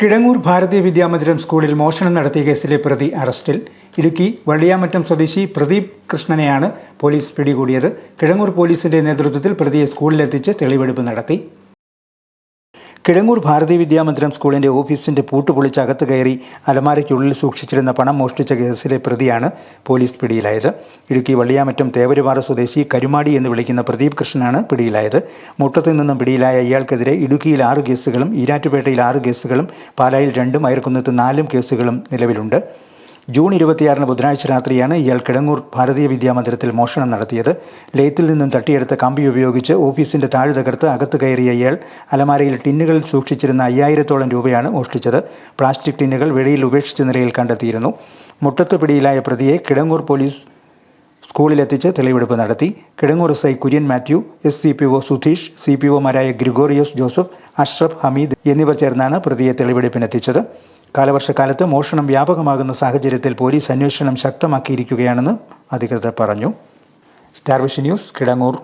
കിടങ്ങൂർ ഭാരതീയ വിദ്യാമന്ദിരം സ്കൂളിൽ മോഷണം നടത്തിയ കേസിലെ പ്രതി അറസ്റ്റിൽ. ഇടുക്കി വള്ളിയാമറ്റം സ്വദേശി പ്രദീപ് കൃഷ്ണനെയാണ് പോലീസ് പിടികൂടിയത്. കിടങ്ങൂർ പോലീസിന്റെ നേതൃത്വത്തിൽ പ്രതിയെ സ്കൂളിലെത്തിച്ച് തെളിവെടുപ്പ് നടത്തി. കിഴങ്ങൂർ ഭാരതി വിദ്യാമന്ദിരം സ്കൂളിന്റെ ഓഫീസിന്റെ പൂട്ട് പൊളിച്ച് അകത്ത് കയറി അലമാരയ്ക്കുള്ളിൽ സൂക്ഷിച്ചിരുന്ന പണം മോഷ്ടിച്ച കേസിലെ പ്രതിയാണ് പോലീസ് പിടിയിലായത്. ഇടുക്കി വള്ളിയാമറ്റം തേവരുപാറ സ്വദേശി കരുമാടി എന്ന് വിളിക്കുന്ന പ്രദീപ് കൃഷ്ണനാണ് പിടിയിലായത്. മുട്ടത്തിൽ നിന്നും പിടിയിലായ ഇയാൾക്കെതിരെ ഇടുക്കിയിൽ ആറ് കേസുകളും ഈരാറ്റുപേട്ടയിൽ ആറ് കേസുകളും പാലായിൽ രണ്ടും അയർക്കുന്നത്ത് നാലും കേസുകളും നിലവിലുണ്ട്. ജൂൺ ഇരുപത്തിയാറിന് ബുധനാഴ്ച രാത്രിയാണ് ഇയാൾ കിടങ്ങൂർ ഭാരതീയ വിദ്യാമന്ദിരത്തിൽ മോഷണം നടത്തിയത്. ലേത്തിൽ നിന്നും തട്ടിയെടുത്ത കമ്പി ഉപയോഗിച്ച് ഓഫീസിന്റെ താഴ് തകർത്ത് അകത്ത് കയറിയ ഇയാൾ അലമാരയിൽ ടിന്നുകളിൽ സൂക്ഷിച്ചിരുന്ന അയ്യായിരത്തോളം രൂപയാണ് മോഷ്ടിച്ചത്. പ്ലാസ്റ്റിക് ടിന്നുകൾ വെളിയിൽ ഉപേക്ഷിച്ച നിലയിൽ കണ്ടെത്തിയിരുന്നു. മുട്ടത്ത് പിടിയിലായ പ്രതിയെ കിടങ്ങൂർ പോലീസ് സ്കൂളിലെത്തിച്ച് തെളിവെടുപ്പ് നടത്തി Kidangoor S I Kurian Mathew S C P O Sudheesh C P ഒമാരായ Gregorios Joseph Ashraf Hameed എന്നിവർ ചേർന്നാണ് പ്രതിയെ തെളിവെടുപ്പിനെത്തിച്ചത്. കാലവർഷക്കാലത്ത് മോഷണം വ്യാപകമാകുന്ന സാഹചര്യത്തിൽ പോലീസ് അന്വേഷണം ശക്തമാക്കിയിരിക്കുകയാണെന്ന് അധികൃതർ പറഞ്ഞു. Starvision news Kidangoor.